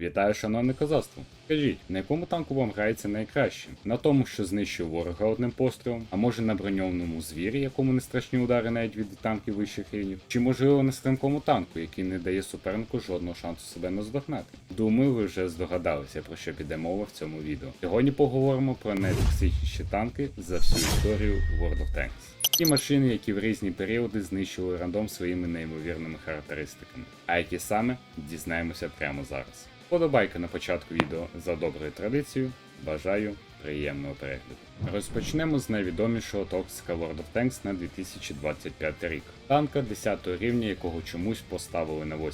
Вітаю, шановне козацтво. Скажіть, на якому танку вам грається найкраще? На тому, що знищив ворога одним пострілом, а може на броньованому звірі, якому не страшні удари навіть від танків вищих рівнів, чи можливо на стрімкому танку, який не дає супернику жодного шансу себе наздогнати? Думаю, ви вже здогадалися про що піде мова в цьому відео. Сьогодні поговоримо про найтоксичніші танки за всю історію World of Tanks. Ті машини, які в різні періоди знищили рандом своїми неймовірними характеристиками. А які саме дізнаємося прямо зараз. Подобайка на початку відео за доброю традицією. Бажаю приємного перегляду. Розпочнемо з найвідомішого токсика World of Tanks на 2025 рік. Танка 10 рівня, якого чомусь поставили на 8.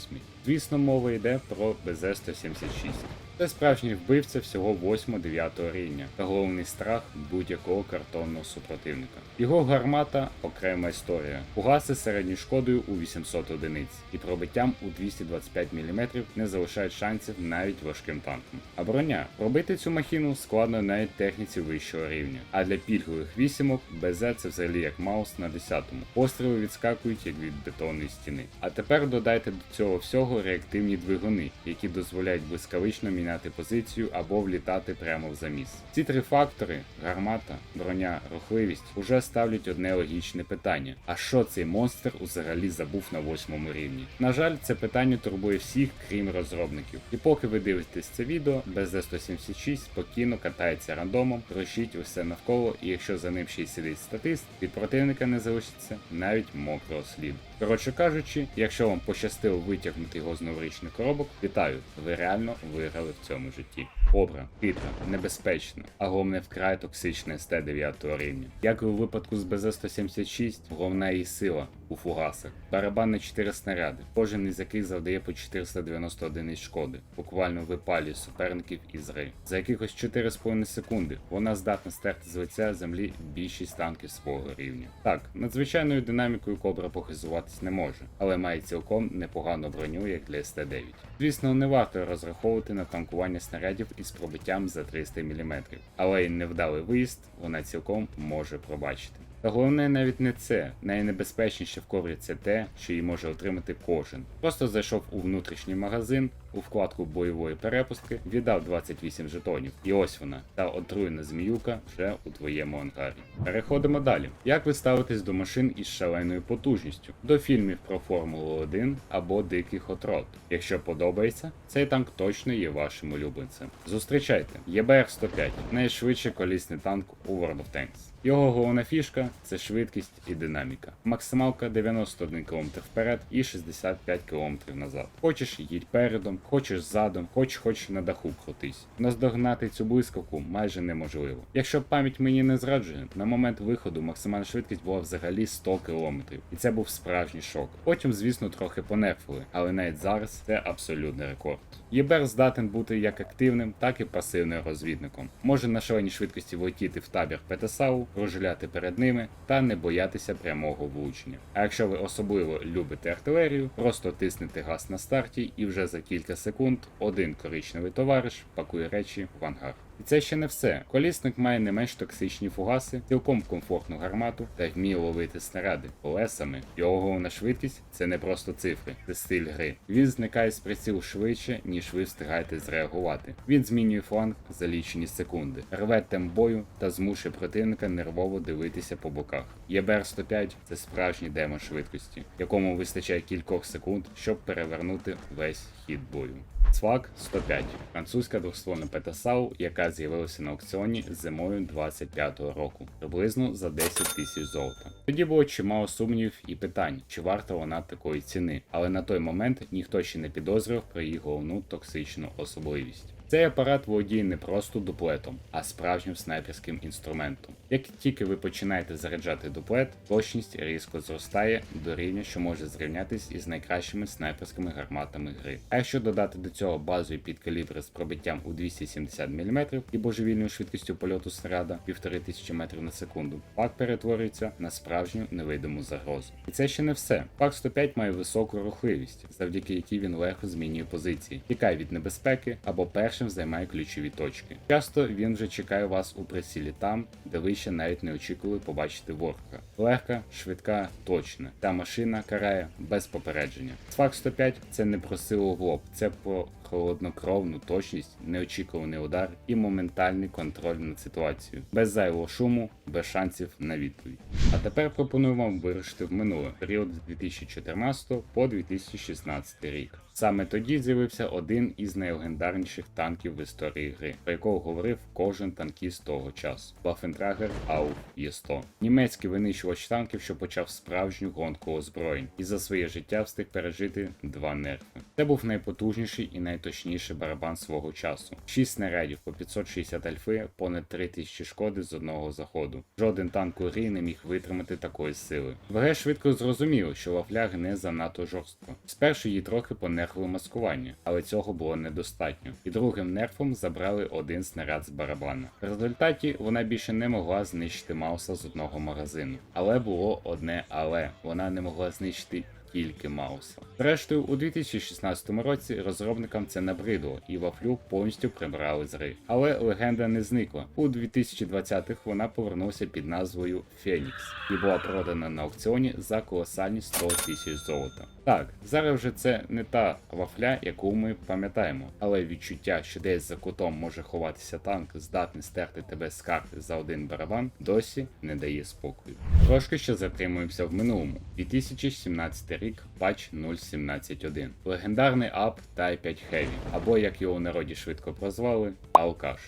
Звісно, мова йде про БЗ-176. Це справжній вбивця всього 8-9 рівня та головний страх будь-якого картонного супротивника. Його гармата окрема історія. Фугаси з середньою шкодою у 800 одиниць і пробиттям у 225 мм не залишають шансів навіть важким танкам. А броня пробити цю махіну складно навіть техніці вищого рівня. А для пільгових вісімок БЗ це взагалі як маус на 10-му. Постріли відскакують як від бетонної стіни. А тепер додайте до цього всього реактивні двигуни, які дозволяють блискавично міняти позицію або влітати прямо в заміс. Ці три фактори гармата, броня, рухливість уже ставлять одне логічне питання: а що цей монстр взагалі забув на восьмому рівні? На жаль, це питання турбує всіх, крім розробників. І поки ви дивитесь це відео, BZ176 спокійно катається рандомом, трощить усе навколо, і якщо за ним ще й сидить статист, від противника не залишиться навіть мокрого сліду. Коротше кажучи, якщо вам пощастило витягнути його з новорічних коробок, вітаю, ви реально виграли цьому житті. Обра, хитра, небезпечна, а головне вкрай токсичне СТ 9 рівня. Як і у випадку з БЗ-176, головна її сила у фугасах. Барабан на 4 снаряди, кожен із яких завдає по 490 одиниць шкоди, буквально випалює суперників із гри. За якихось 4,5 секунди вона здатна стерти з лиця землі більшість танків свого рівня. Так, надзвичайною динамікою Кобра похизуватись не може, але має цілком непогану броню, як для СТ-9. Звісно, не варто розраховувати на танкування снарядів із пробиттям за 300 мм, але й невдалий виїзд вона цілком може пробачити. Та головне навіть не це. Найнебезпечніше в коврі це те, що її може отримати кожен. Просто зайшов у внутрішній магазин, у вкладку бойової перепустки, віддав 28 жетонів. І ось вона, та отруєна зміюка вже у твоєму ангарі. Переходимо далі. Як ви ставитесь до машин із шаленою потужністю, до фільмів про Формулу 1 або Дикий Хотрот? Якщо подобається, цей танк точно є вашим улюбленцем. Зустрічайте ЄБР-105, найшвидший колісний танк у World of Tanks. Його головна фішка це швидкість і динаміка. Максималка 91 км вперед і 65 км назад. Хочеш їдь передом, хочеш задом, хоч хоч на даху крутись. Наздогнати цю блискавку майже неможливо. Якщо пам'ять мені не зраджує, на момент виходу максимальна швидкість була взагалі 100 км, і це був справжній шок. Потім, звісно, трохи понерфили, але навіть зараз це абсолютний рекорд. ЄБР здатен бути як активним, так і пасивним розвідником. Може на шаленій швидкості влетіти в табір ПТСАУ, кружляти перед ними та не боятися прямого влучення. А якщо ви особливо любите артилерію, просто тиснете газ на старті і вже за кілька секунд один коричневий товариш пакує речі в ангар. І це ще не все. Колісник має не менш токсичні фугаси, цілком комфортну гармату та вміє ловити снаряди колесами. Його головна швидкість це не просто цифри, це стиль гри. Він зникає з приціл швидше, ніж ви встигаєте зреагувати. Він змінює фланг за лічені секунди, рве темп бою та змушує противника нервово дивитися по боках. ЄБР 105 це справжній демон швидкості, якому вистачає кількох секунд, щоб перевернути весь хід бою. Цвак 105 французька двохствольна ПТСАУ, яка з'явилася на аукціоні зимою 25-го року, приблизно за 10 тисяч золота. Тоді було чимало сумнівів і питань, чи варта вона такої ціни, але на той момент ніхто ще не підозрював про її головну токсичну особливість. Цей апарат володіє не просто дуплетом, а справжнім снайперським інструментом. Як тільки ви починаєте заряджати дуплет, точність різко зростає до рівня, що може зрівнятись із найкращими снайперськими гарматами гри. А якщо додати до цього базові підкалібри з пробиттям у 270 мм і божевільною швидкістю польоту снаряда 1500 метрів на секунду, пак перетворюється на справжню невидиму загрозу. І це ще не все. Пак 105 має високу рухливість, завдяки якій він легко змінює позиції, тікає від небезпеки або першим першим займає ключові точки. Часто він вже чекає вас у прицілі там, де ви ще навіть не очікували побачити ворога. Легка, швидка, точна. Та машина карає без попередження. Сфак 105 це не про силу в лоб, це про холоднокровну точність, неочікуваний удар і моментальний контроль над ситуацією, без зайвого шуму, без шансів на відповідь. А тепер пропоную вам вирушити в минуле період з 2014 по 2016 рік. Саме тоді з'явився один із найлегендарніших танків в історії гри, про якого говорив кожен танкіст того часу Waffentrager Ау Є100. Німецький винищувач танків, що почав справжню гонку озброєнь, і за своє життя встиг пережити два нерфи. Це був найпотужніший і найточніший барабан свого часу. 6 снарядів по 560 альфи, понад 3000 шкоди з одного заходу. Жоден танк у грі не міг витримати такої сили. ВГ швидко зрозуміло, що вафляг не занадто жорстко. Спершу її трохи понерфили маскування, але цього було недостатньо. І другим нерфом забрали один снаряд з барабана. В результаті вона більше не могла знищити Мауса з одного магазину. Але було одне але вона не могла знищити тільки Мауса. Зрештою, у 2016 році розробникам це набридло, і вафлю повністю прибрали з гри. Але легенда не зникла. У 2020-х вона повернулася під назвою Фенікс і була продана на аукціоні за колосальні 100 тисяч золота. Так, зараз вже це не та вафля, яку ми пам'ятаємо, але відчуття, що десь за кутом може ховатися танк, здатний стерти тебе з карти за один барабан, досі не дає спокою. Трошки ще затримуємося в минулому. 2017 рік, патч 0.17.1. Легендарний ап Type 5 Heavy, або як його у народі швидко прозвали, Алкаш.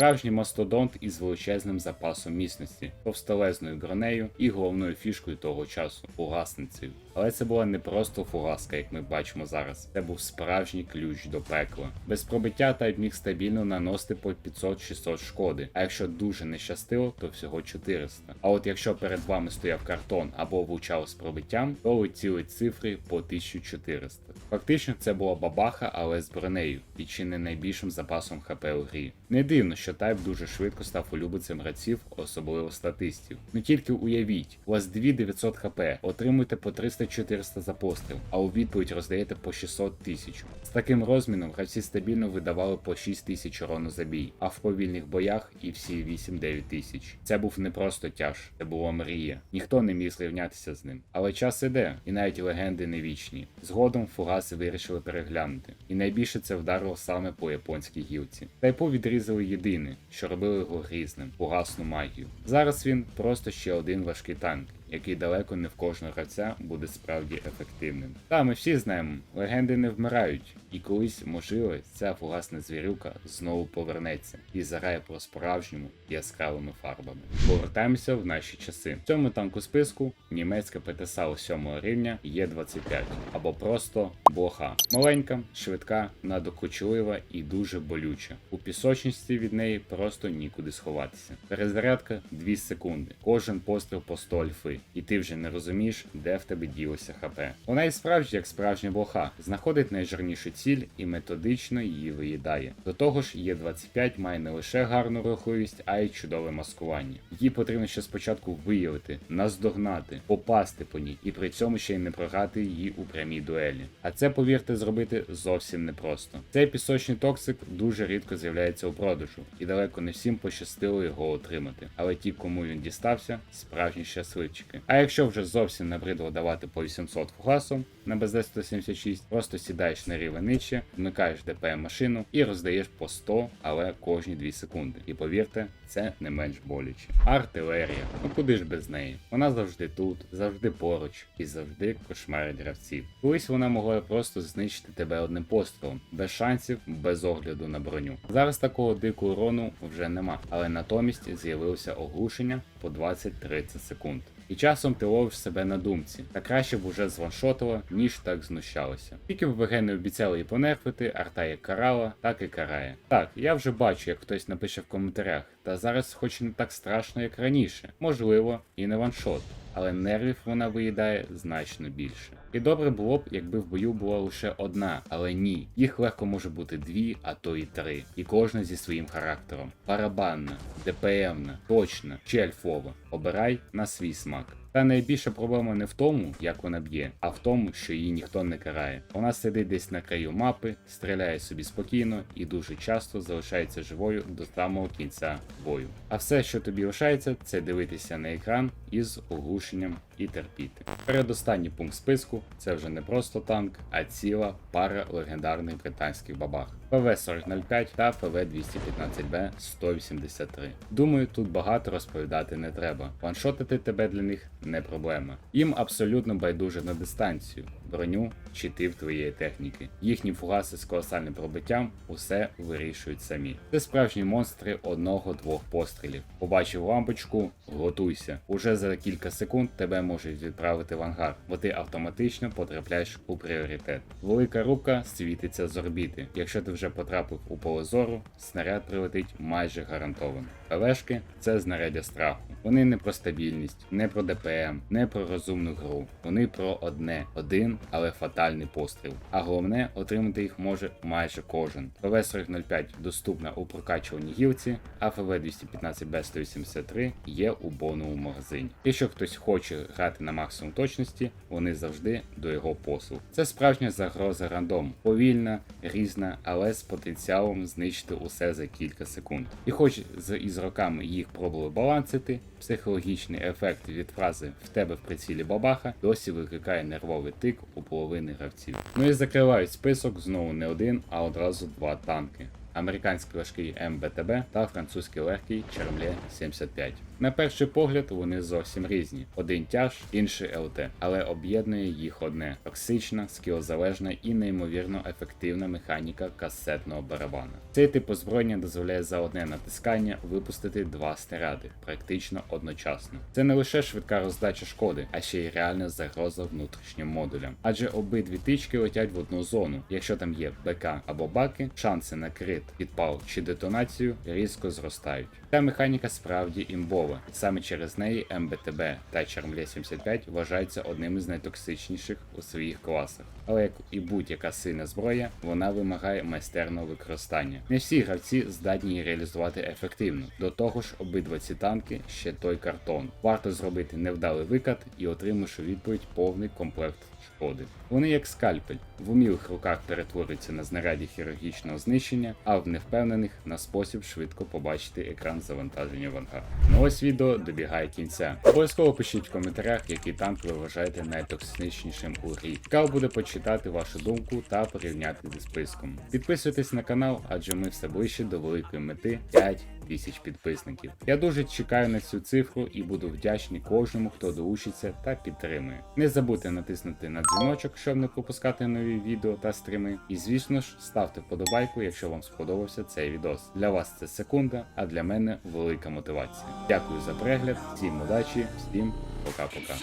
Справжній мастодонт із величезним запасом міцності, товстелезною бронею і головною фішкою того часу фугасницею. Але це була не просто фугаска, як ми бачимо зараз. Це був справжній ключ до пекла. Без пробиття Тайп міг стабільно наносити по 500-600 шкоди, а якщо дуже не щастило, то всього 400. А от якщо перед вами стояв картон або влучав з пробиттям, то летіли цифри по 1400. Фактично це була бабаха, але з бронею, і чи не найбільшим запасом ХП у грі. Не дивно, що тайп дуже швидко став улюбленцем гравців, особливо статистів. Ну тільки уявіть, у вас 2900 хп, отримуєте по 300-400 за постріл, а у відповідь роздаєте по 600 тисяч. З таким розміном гравці стабільно видавали по 6 тисяч урону за бій, а в повільних боях і всі 8-9 тисяч. Це був не просто тяж, це була мрія. Ніхто не міг зрівнятися з ним. Але час іде, і навіть легенди не вічні. Згодом фугаси вирішили переглянути. І найбільше це вдарило саме по японській гілці. Тайпу відрізали єдине, що робило його грізним фугасну магію. Зараз він просто ще один важкий танк. Який далеко не в кожного гравця буде справді ефективним. Та ми всі знаємо, легенди не вмирають, і колись, можливо, ця фугасна звірюка знову повернеться і заграє про справжньому яскравими фарбами. Повертаємося в наші часи. В цьому танку списку німецька ПТСА 7 рівня Є25 або просто блоха. Маленька, швидка, надокучлива і дуже болюча. У пісочності від неї просто нікуди сховатися. Перезарядка 2 секунди. Кожен постріл по 100 альфи, і ти вже не розумієш, де в тебе ділося ХП. Вона і справді як справжня блоха, знаходить найжирнішу ціль і методично її виїдає. До того ж, Є25 має не лише гарну рухливість, а й чудове маскування. Її потрібно ще спочатку виявити, наздогнати, попасти по ній, і при цьому ще й не програти її у прямій дуелі. А це, повірте, зробити зовсім непросто. Цей пісочний токсик дуже рідко з'являється у продажу, і далеко не всім пощастило його отримати. Але ті, кому він дістався, справжні щасливчики. А якщо вже зовсім набридло давати по 800 фугасом на БЗ 176, просто сідаєш на рівень нижче, вмикаєш ДПМ машину і роздаєш по 100, але кожні 2 секунди. І повірте, це не менш боляче. Артилерія, ну куди ж без неї? Вона завжди тут, завжди поруч і завжди кошмарить гравців. Колись вона могла просто знищити тебе одним пострілом, без шансів, без огляду на броню. Зараз такого дикого урону вже нема, але натомість з'явилося оглушення по 20-30 секунд. І часом ти ловиш себе на думці, та краще б уже званшотила, ніж так знущалося. Тільки б ВГ не обіцяли її понерфити, арта як карала, так і карає. Так, я вже бачу, як хтось напише в коментарях, та зараз хоч не так страшно, як раніше. Можливо, і не ваншот, але нервів вона виїдає значно більше. І добре було б, якби в бою була лише одна, але ні. Їх легко може бути дві, а то і три. І кожна зі своїм характером. парабанна, ДПМна, точна чи альфова. Обирай на свій смак. Та найбільша проблема не в тому, як вона б'є, а в тому, що її ніхто не карає. Вона сидить десь на краю мапи, стріляє собі спокійно і дуже часто залишається живою до самого кінця бою. А все, що тобі лишається, це дивитися на екран із оглушенням і терпіти. Передостанній пункт списку це вже не просто танк, а ціла пара легендарних британських бабах. ПВ-4005 та ПВ-215Б 183. Думаю, тут багато розповідати не треба. Ваншотити тебе для них не проблема. Їм абсолютно байдуже на дистанцію, броню тип твоєї техніки. Їхні фугаси з колосальним пробиттям усе вирішують самі. Це справжні монстри одного-двох пострілів. Побачив лампочку, готуйся. Уже за кілька секунд тебе можуть відправити в ангар, бо ти автоматично потрапляєш у пріоритет. Велика рука світиться з орбіти. Якщо ти вже потрапив у поле зору, снаряд прилетить майже гарантовано. ПВшки це знаряддя страху. Вони не про стабільність, не про ДПМ, не про розумну гру. Вони про одне, один, але фатальний постріл. А головне, отримати їх може майже кожен. ПВ-4005 доступна у прокачуваній гілці, а ФВ-215Б183 є у бонному магазині. Якщо хтось хоче грати на максимум точності, вони завжди до його послуг. Це справжня загроза рандому, повільна, різна, але з потенціалом знищити усе за кілька секунд. І хоч з із роками їх пробували балансити, психологічний ефект від фрази в тебе в прицілі бабаха досі викликає нервовий тик у половини гравців. Ну і закривають список знову не один, а одразу два танки. Американський важкий МБТБ та французький легкий Чермле 75. На перший погляд вони зовсім різні. Один тяж, інший ЛТ, але об'єднує їх одне: токсична, скілозалежна і неймовірно ефективна механіка касетного барабана. Цей тип озброєння дозволяє за одне натискання випустити два снаряди, практично одночасно. Це не лише швидка роздача шкоди, а ще й реальна загроза внутрішнім модулям. Адже обидві тички летять в одну зону. Якщо там є БК або баки, шанси на крит, підпал чи детонацію різко зростають. Ця механіка справді імбова. Саме через неї МБТБ та Чармле 75 вважаються одним із найтоксичніших у своїх класах. Але як і будь-яка сильна зброя, вона вимагає майстерного використання. Не всі гравці здатні її реалізувати ефективно. До того ж, обидва ці танки ще той картон. Варто зробити невдалий викат і отримаєш у відповідь повний комплект шкоди. Вони як скальпель, в умілих руках перетворюються на знаряді хірургічного знищення, а в невпевнених на спосіб швидко побачити екран завантаження в ангар. Ну ось відео добігає кінця. Обов'язково пишіть в коментарях, який танк ви вважаєте найтоксичнішим у грі. Цікаво буде почитати вашу думку та порівняти зі списком. Підписуйтесь на канал, адже ми все ближче до великої мети 5 тисяч підписників. Я дуже чекаю на цю цифру і буду вдячний кожному, хто долучиться та підтримує. Не забудьте натиснути на дзвіночок, щоб не пропускати нові відео та стріми. І звісно ж, ставте вподобайку, якщо вам сподобався цей відос. Для вас це секунда, а для мене велика мотивація. Дякую за перегляд, всім удачі, всім пока-пока.